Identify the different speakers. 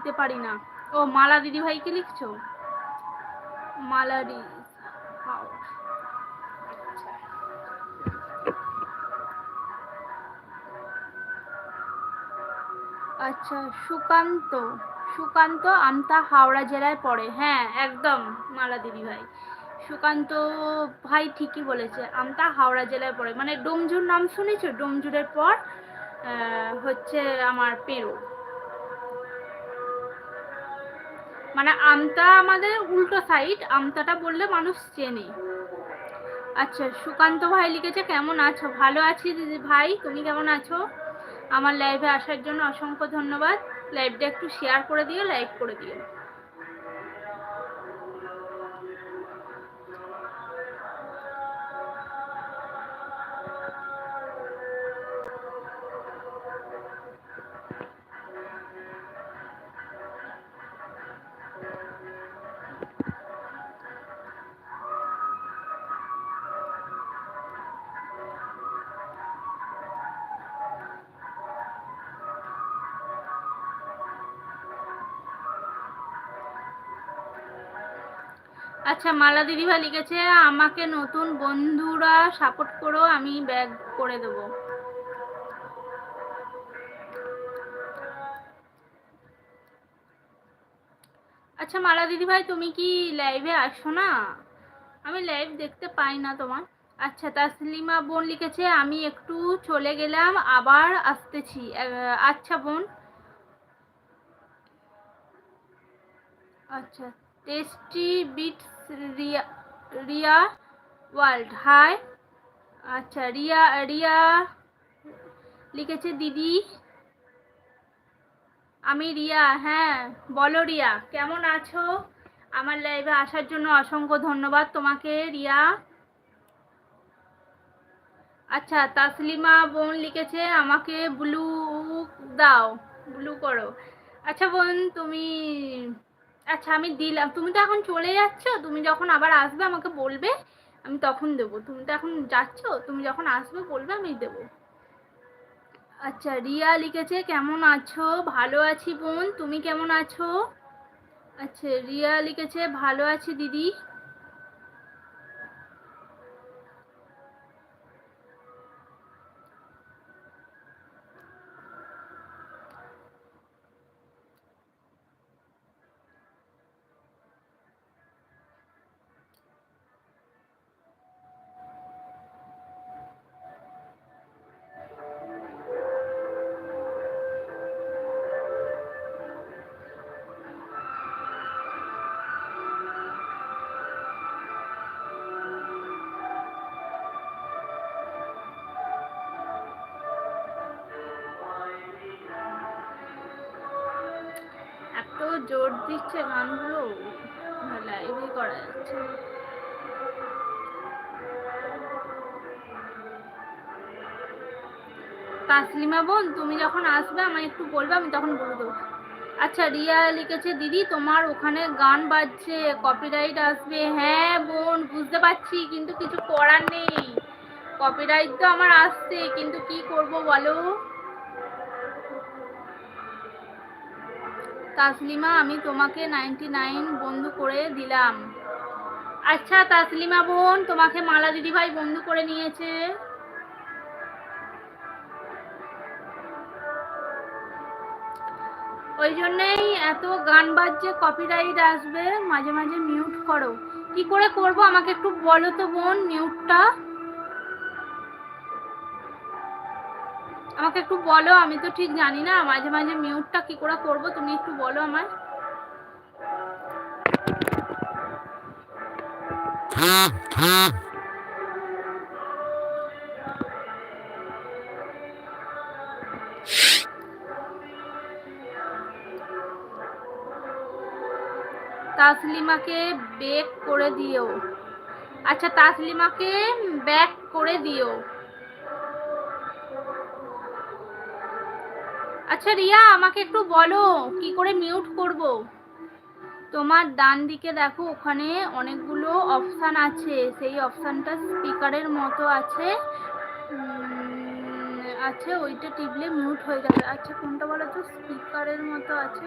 Speaker 1: দিতে পারি না। ও, মালা দিদি ভাইকে লিখছো? মালা দি হাওড়া। আচ্ছা। আচ্ছা সুকান্ত। সুকান্ত আমতা হাওড়া জেলায় পড়ে। হ্যাঁ একদম, মালা দিদি ভাই সুকান্ত ভাই ঠিকই বলেছে, আমতা হাওড়া জেলায় পড়ে। মানে ডোমজুর নাম শুনেছো? ডোমজুরের পর হচ্ছে আমার পেরো। মানে আমতা আমাদের উল্টো সাইড আমতাটা বললে মানুষ চেনে। আচ্ছা সুকান্ত ভাই লিখেছে, কেমন আছো? ভালো আছি দিদি ভাই, তুমি কেমন আছো? আমার লাইভে আসার জন্য অসংখ্য ধন্যবাদ। লাইভটা একটু শেয়ার করে দিও লাইক করে দিও। আচ্ছা মালা দিদিভাই লিখেছে, আমাকে নতুন বন্ধুরা সাপোর্ট করো, আমি ব্যাগ করে দেবো। আচ্ছা মালা দিদিভাই, তুমি কি লাইভে আসো না? আমি লাইভ দেখতে পাই না তোমার। আচ্ছা তাসলিমা বোন লিখেছে, আমি একটু চলে গেলাম, আবার আসতেছি। আচ্ছা বোন। আচ্ছা। Tasty bits Riya Riya world. Hi. আচ্ছা রিয়া রিয়া লিখেছে, দিদি। আমি রিয়া হ্যাঁ বলো রিয়া, কেমন আছো? আমার লাইভে আসার জন্য অসংখ্য ধন্যবাদ তোমাকে, রিয়া। আচ্ছা তাসলিমা বোন লিখেছে, আমাকে ব্লু দাও ব্লু করো। আচ্ছা বোন, তুমি আচ্ছা আমি দিলাম। তুমি তো এখন চলে যাচ্ছ, তুমি যখন আবার আসবে আমাকে বলবে, আমি তখন দেবো। তুমি তো এখন যাচ্ছ, তুমি যখন আসবে বলবে, আমি দেবো। আচ্ছা রিয়া লিখেছে, কেমন আছো? ভালো আছি বোন, তুমি কেমন আছো? আচ্ছা রিয়া লিখেছে, ভালো আছি দিদি। জোর দিচ্ছে গানগুলো লাইভে করা যাচ্ছে। তাসলিমা বোন, তুমি যখন আসবে আমায় একটু বলবে, আমি তখন বলে দেবো। আচ্ছা রিয়া লিখেছে, দিদি, তোমার ওখানে গান বাজছে কপিরাইট আসবে। হ্যাঁ বোন, বুঝতে পারছি, কিন্তু কিছু করার নেই। কপিরাইট তো আমার আসছে, কিন্তু কি করব বলো? তাসলিমা, আমি তোমাকে নাইনটি নাইন বন্ধু করে দিলাম। আচ্ছা তাসলিমা বোন, তোমাকে মালা দিদিভাই বন্ধু করে নিয়েছে। ওই জন্যেই এত গান বাজছে কপিরাইট আসবে, মাঝে মাঝে মিউট করো। কি করে করব? আমাকে একটু বলো তো বোন মিউটটা আমাকে একটু বলো, আমি তো ঠিক জানি না, মাঝে মাঝে মিউটটা কি করে করব, তুমি একটু বলো আমায়। তাসলিমাকে বেক করে দিও। আচ্ছা তাসলিমাকে ব্যাক করে দিও। আচ্ছা রিয়া, আমাকে একটু বলো, কি করে মিউট করব? তোমার ডান দিকে দেখো, ওখানে অনেকগুলো অপশান আছে। সেই অপশানটা স্পিকারের মতো আছে। আছে, ওইটা টিপলে মিউট হয়ে যাবে। আচ্ছা কোনটা বলো তো? স্পিকারের মতো আছে।